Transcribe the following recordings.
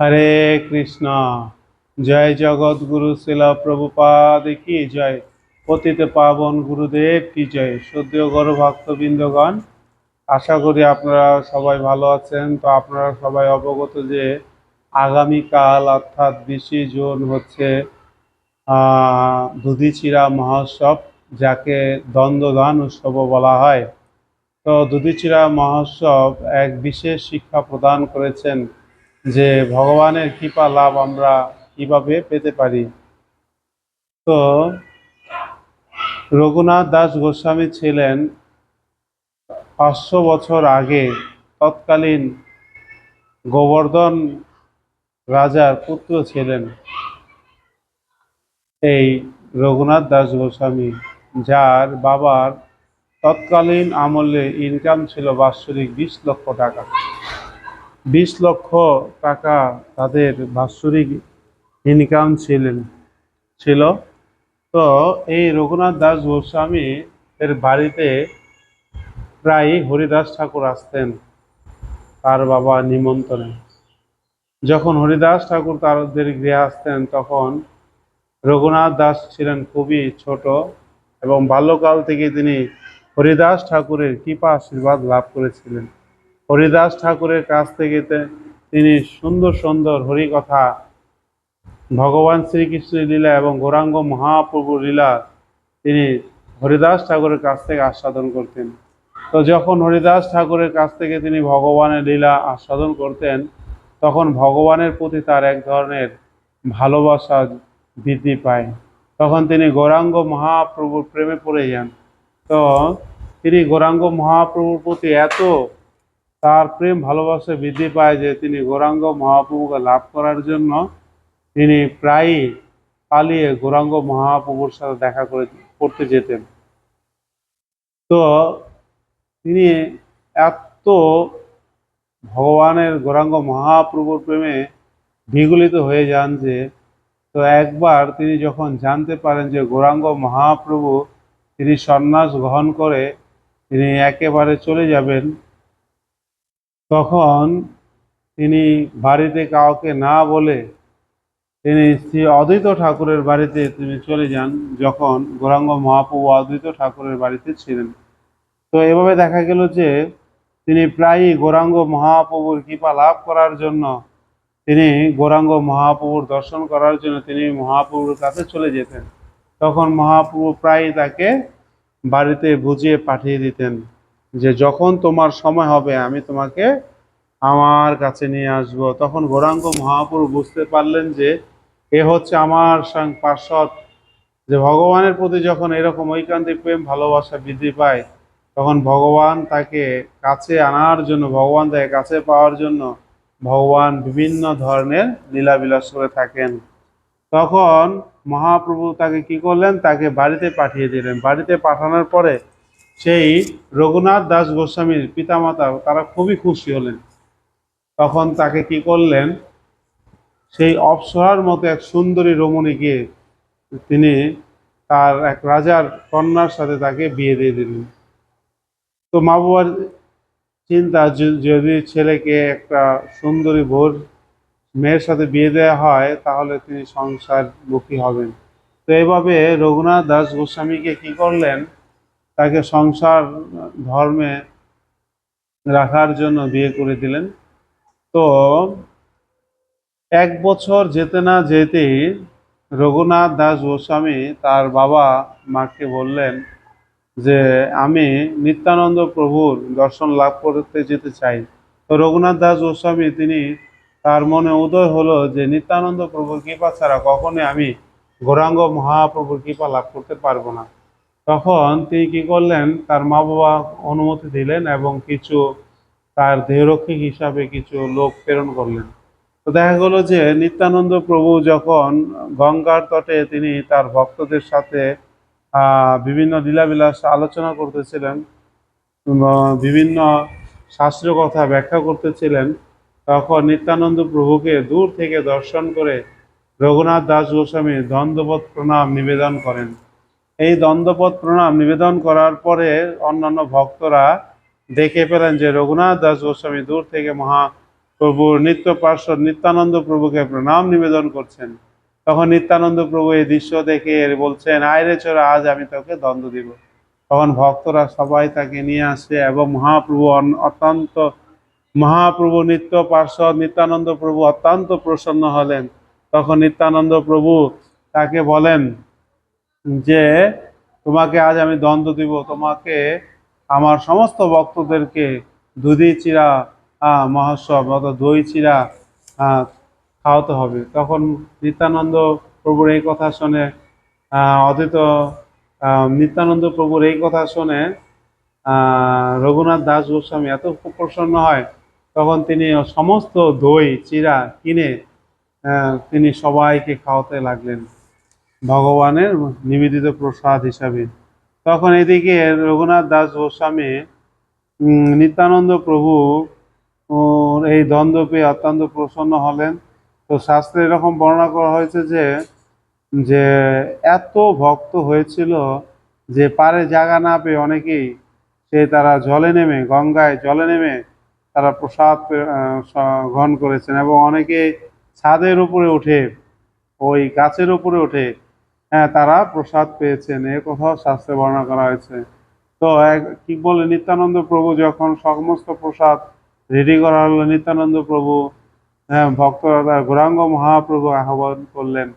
হরে কৃষ্ণ। জয় জগৎগুরু শিলা প্রভুপাদ কি জয়। পতিত পাবন গুরুদেব কি জয়। সদ্য গৌর ভক্তবৃন্দগণ, আশা করি আপনারা সবাই ভালো আছেন। তো আপনারা সবাই অবগত যে আগামীকাল অর্থাৎ বিশে জুন হচ্ছে দুধিচিরা মহোৎসব, যাকে দ্বন্দ্বদান উৎসব বলা হয়। তো দুধিচিরা মহোৎসব এক বিশেষ শিক্ষা প্রদান করেছেন যে ভগবানের কৃপা, লাভ আমরা কীভাবে পেতে পারি? তো রঘুনাথ দাস গোস্বামী ছিলেন পাঁচশো বছর আগে তৎকালীন গোবর্ধন রাজার পুত্র ছিলেন এই রঘুনাথ দাস গোস্বামী, যার বাবার তৎকালীন আমলে ইনকাম ছিল বাৎসরিক বিশ লক্ষ টাকা। বিশ লক্ষ টাকা তাদের বাৎসরিক ইনকাম ছিলেন, ছিল। তো এই রঘুনাথ দাস গোস্বামী এর বাড়িতে প্রায় হরিদাস ঠাকুর আসতেন তার বাবা নিমন্ত্রণে। যখন হরিদাস ঠাকুর তাদের গৃহে আসতেন, তখন রঘুনাথ দাস ছিলেন খুবই ছোট এবং বাল্যকাল থেকে তিনি হরিদাস ঠাকুরের কৃপা আশীর্বাদ লাভ করেছিলেন। হরিদাস ঠাকুরের কাছ থেকে তিনি সুন্দর সুন্দর হরিকথা, ভগবান শ্রীকৃষ্ণের লীলা এবং গৌরাঙ্গ মহাপ্রভুর লীলা তিনি হরিদাস ঠাকুরের কাছ থেকে আস্বাদন করতেন। তো যখন হরিদাস ঠাকুরের কাছ থেকে তিনি ভগবানের লীলা আস্বাদন করতেন, তখন ভগবানের প্রতি তার এক ধরনের ভালোবাসা বৃদ্ধি পায়। তখন তিনি গৌরাঙ্গ মহাপ্রভুর প্রেমে পড়ে যান। তো তিনি গৌরাঙ্গ মহাপ্রভুর প্রতি এত তার প্রেম, ভালোবাসা বৃদ্ধি পায় যে তিনি গৌরাঙ্গ মহাপ্রভুকে লাভ করার জন্য তিনি প্রায়ই পালিয়ে গৌরাঙ্গ মহাপ্রভুর সাথে দেখা করে, করতে যেতেন। তো তিনি এত ভগবানের, গৌরাঙ্গ মহাপ্রভুর প্রেমে বিগলিত হয়ে যান যে, তো একবার তিনি যখন জানতে পারেন যে গৌরাঙ্গ মহাপ্রভু তিনি সন্ন্যাস গ্রহণ করে তিনি একেবারে চলে যাবেন তখন তিনি বাড়িতে কাউকে না বলে তিনি শ্রী অদ্বৈত ঠাকুরের বাড়িতে তিনি চলে যান যখন গৌরাঙ্গ মহাপ্রভু অদ্বৈত ঠাকুরের বাড়িতে ছিলেন। তো এভাবে দেখা গেল যে তিনি প্রায়ই গৌরাঙ্গ মহাপ্রভুর কৃপা লাভ করার জন্য তিনি গৌরাঙ্গ মহাপ্রভুর দর্শন করার জন্য তিনি মহাপ্রভুর কাছে চলে যেতেন। তখন মহাপ্রভু প্রায়ই তাকে বাড়িতে বুঝিয়ে পাঠিয়ে দিতেন। যে যখন তোমার সময় হবে, আমি তোমাকে আমার কাছে নিয়ে আসব। তখন গৌরাঙ্গ মহাপ্রভু বুঝতে পারলেন যে এ হচ্ছে আমার পার্শ্বদ। যে ভগবানের প্রতি যখন এরকম ঐকান্তিক প্রেম, ভালোবাসা বৃদ্ধি পায়, তখন ভগবান তাকে কাছে আনার জন্য, ভগবান তাকে কাছে পাওয়ার জন্য ভগবান বিভিন্ন ধরনের লীলাবিলাস করে থাকেন। তখন মহাপ্রভু তাকে কি করলেন? তাকে বাড়িতে পাঠিয়ে দিলেন। বাড়িতে পাঠানোর পরে সেই রঘুনাথ দাস গোস্বামীর পিতামাতা তারা খুবই খুশি হলেন। তখন তাকে কি করলেন? সেই অপ্সরার মতো এক সুন্দরী রমণীকে তিনি তার এক রাজার কন্যার সাথে তাকে বিয়ে দিয়ে দিলেন। তো মা বাবার চিন্তা যদি ছেলেকে একটা সুন্দরী ভোর মেয়ের সাথে বিয়ে দেওয়া হয়, তাহলে তিনি সংসার মুখী হবেন। তো এভাবে রঘুনাথ দাস গোস্বামীকে কি করলেন? তাকে সংসার, ধর্মে রাখার জন্য বিয়ে করে দিলেন। তো এক বছর যেতে না যেতেই রঘুনাথ দাস গোস্বামী তার বাবা মাকে বললেন যে, আমি নিত্যানন্দ প্রভুর দর্শন লাভ করতে যেতে চাই। তো রঘুনাথ দাস গোস্বামী তিনি তার মনে উদয় হলো যে, নিত্যানন্দ প্রভুর কৃপা ছাড়া কখনোই আমি গৌরাঙ্গ মহাপ্রভুর কৃপা লাভ করতে পারব না। তখন তিনি কি করলেন? তার মা বাবা অনুমতি দিলেন এবং কিছু তার দেহরক্ষী হিসাবে কিছু লোক প্রেরণ করলেন। তো দেখা গেল যে নিত্যানন্দ প্রভু যখন গঙ্গার তটে তিনি তার ভক্তদের সাথে বিভিন্ন লীলাবিলাস আলোচনা করতেছিলেন বিভিন্ন শাস্ত্রীয় কথা ব্যাখ্যা করতেছিলেন, তখন নিত্যানন্দ প্রভুকে দূর থেকে দর্শন করে রঘুনাথ দাস গোস্বামী দ্বন্দ্বপদ প্রণাম নিবেদন করেন। এই দ্বন্দ্বপদ প্রণাম নিবেদন করার পরে অন্যান্য ভক্তরা দেখে পেলেন যে রঘুনাথ দাস গোস্বামী দূর থেকে মহা প্রভুর নিত্য পার্শ্বদ নিত্যানন্দ প্রভুকে প্রণাম নিবেদন করছেন। তখন নিত্যানন্দ প্রভু এই দৃশ্য দেখে বলছেন আয়রে চোরা, আজ আমি তোকে দণ্ড দিব। তখন ভক্তরা সবাই তাকে নিয়ে আসে এবং মহাপ্রভু অত্যন্ত, মহাপ্রভু নিত্য পার্শ্বদ নিত্যানন্দ প্রভু অত্যন্ত প্রসন্ন হলেন। তখন নিত্যানন্দ প্রভু তাকে বলেন যে তোমাকে আজ আমি দ্বন্দ্ব দিব তোমাকে আমার সমস্ত ভক্তদেরকে দুধি চিরা মহোৎসব অর্থাৎ দই চিরা খাওয়াতে হবে। তখন নিত্যানন্দ প্রভুর এই কথা শুনে আহ, নিত্যানন্দ প্রভুর এই কথা শুনে রঘুনাথ দাস গোস্বামী এত প্রসন্ন হয় তখন তিনি সমস্ত দই চিরা কিনে তিনি সবাইকে খাওয়াতে লাগলেন। ভগবানের নিবেদিত প্রসাদ হিসাবে। তখন এদিকে রঘুনাথ দাস গোস্বামী নিত্যানন্দ প্রভু এই দ্বন্দ্ব পেয়ে অত্যন্ত প্রসন্ন হলেন। তো শাস্ত্রে এরকম বর্ণনা করা হয়েছে যে যে এত ভক্ত হয়েছিল যে পারে জায়গা না পেয়ে অনেকেই সে তারা জলে নেমে, গঙ্গায় জলে নেমে তারা প্রসাদ গ্রহণ করেছেন এবং অনেকে ছাদের উপরে উঠে ওই গাছের উপরে উঠে তারা প্রসাদ পেয়েছেন এ কথাও শাস্ত্রে বর্ণনা করা হয়েছে। তো এক- কি বলে, নিত্যানন্দ প্রভু যখন সমস্ত প্রসাদ রেডি করা হলো, নিত্যানন্দ প্রভু হ্যাঁ ভক্তরা তার গৌরাঙ্গ মহাপ্রভু আহ্বান করলেন।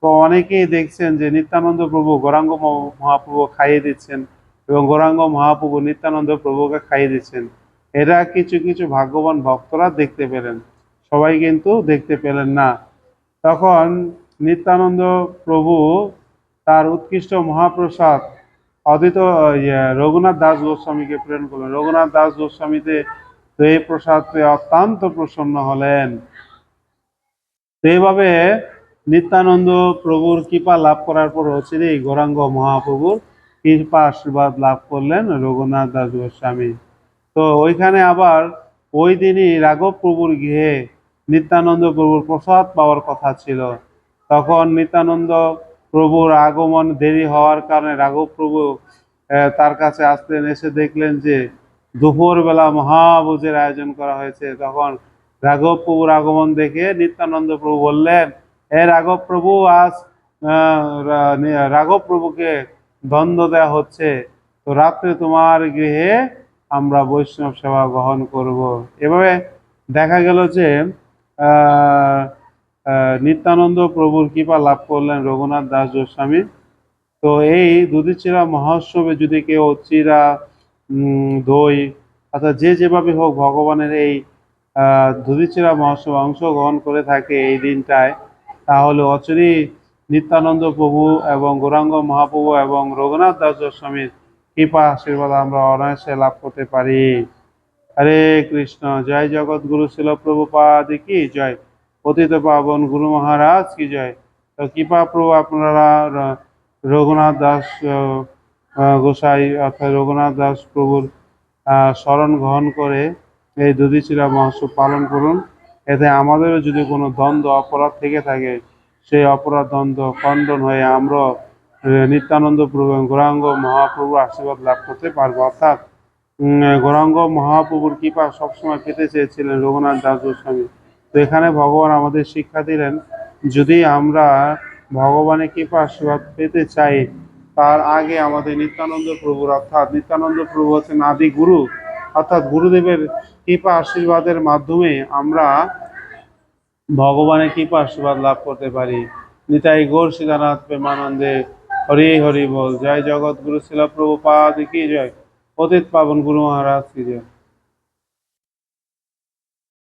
তো অনেকেই দেখছেন যে নিত্যানন্দ প্রভু গৌরাঙ্গ মহাপ্রভু খাইয়ে দিচ্ছেন এবং গৌরাঙ্গ মহাপ্রভু নিত্যানন্দ প্রভুকে খাইয়ে দিচ্ছেন। এরা কিছু কিছু ভাগ্যবান ভক্তরা দেখতে পেলেন। সবাই কিন্তু দেখতে পেলেন না। তখন নিত্যানন্দ প্রভু তার উৎকৃষ্ট মহাপ্রসাদ অদ্বিত ইয়ে, রঘুনাথ দাস গোস্বামীকে প্রেরণ করলেন। রঘুনাথ দাস গোস্বামীতে তো এই প্রসাদ পেয়ে অত্যন্ত প্রসন্ন হলেন। তো এইভাবে নিত্যানন্দ প্রভুর কৃপা লাভ করার পর অচিরেই গৌরাঙ্গ মহাপ্রভুর কৃপা আশীর্বাদ লাভ করলেন রঘুনাথ দাস গোস্বামী। তো ওইখানে আবার ওই দিনই রাঘব প্রভুর গৃহে নিত্যানন্দ প্রভুর প্রসাদ পাওয়ার কথা ছিল। তখন নিত্যানন্দ প্রভুর আগমন দেরি হওয়ার কারণে রাঘব প্রভু তার কাছে আসলেন, এসে দেখলেন যে দুপুরবেলা মহাভোজের আয়োজন করা হয়েছে। তখন রাঘব প্রভুর আগমন দেখে নিত্যানন্দ প্রভু বললেন, এ রাঘব প্রভু, আজ রাঘব প্রভুকে দ্বন্দ্ব দেওয়া হচ্ছে। তো রাত্রে তোমার গৃহে আমরা বৈষ্ণব সেবা গ্রহণ করব। এভাবে দেখা গেল যে নিত্যানন্দ প্রভুর কৃপা লাভ করলেন রঘুনাথ দাস গোস্বামী। তো এই দুধিচিরা মহোৎসবে যদি কেউ চিরা দই, অর্থাৎ যে যেভাবে হোক ভগবানের এই দুধিচিরা মহোৎসবে অংশগ্রহণ করে থাকে এই দিনটায়, তাহলে অচরি নিত্যানন্দ প্রভু এবং গৌরাঙ্গ মহাপ্রভু এবং রঘুনাথ দাস গোস্বামীর কৃপা আশীর্বাদ আমরা অনায়াসে লাভ করতে পারি। হরে কৃষ্ণ, জয় জগৎগুরু শিল প্রভুপাদ কি জয়। পতিত পাবন গুরু মহারাজ, কি জয়। তো কৃপা প্রভু আপনারা রঘুনাথ দাস গোসাই অর্থাৎ রঘুনাথ দাস প্রভুর শরণ গ্রহণ করে এই দুদিচিরা মহোৎসব পালন করুন। এতে আমাদেরও যদি কোনো দ্বন্দ্ব, অপরাধ থেকে থাকে, সেই অপরাধ দ্বন্দ্ব খণ্ডন হয়ে আমরা নিত্যানন্দ প্রভু গৌরাঙ্গ মহাপ্রভুর আশীর্বাদ লাভ করতে পারব। অর্থাৎ গৌরাঙ্গ মহাপ্রভুর কৃপা সবসময় পেতে চেয়েছিলেন রঘুনাথ দাস গোস্বামী। এখানে ভগবান আমাদের শিক্ষা দিলেন, যদি আমরা ভগবানের কৃপা আশীর্বাদ পেতে চাই, তার আগে আমাদের নিত্যানন্দ প্রভুর, অর্থাৎ নিত্যানন্দ প্রভু হচ্ছেন আদি গুরু, অর্থাৎ গুরুদেবের কৃপা আশীর্বাদের মাধ্যমে আমরা ভগবানের কৃপা আশীর্বাদ লাভ করতে পারি। নিতাই গৌর সীতানাথ প্রেমানন্দে হরি হরি বল। জয় জগৎ গুরু শিলা প্রভু পাদ কি জয়? অতীত পাবন গুরু মহারাজ, কি জয়?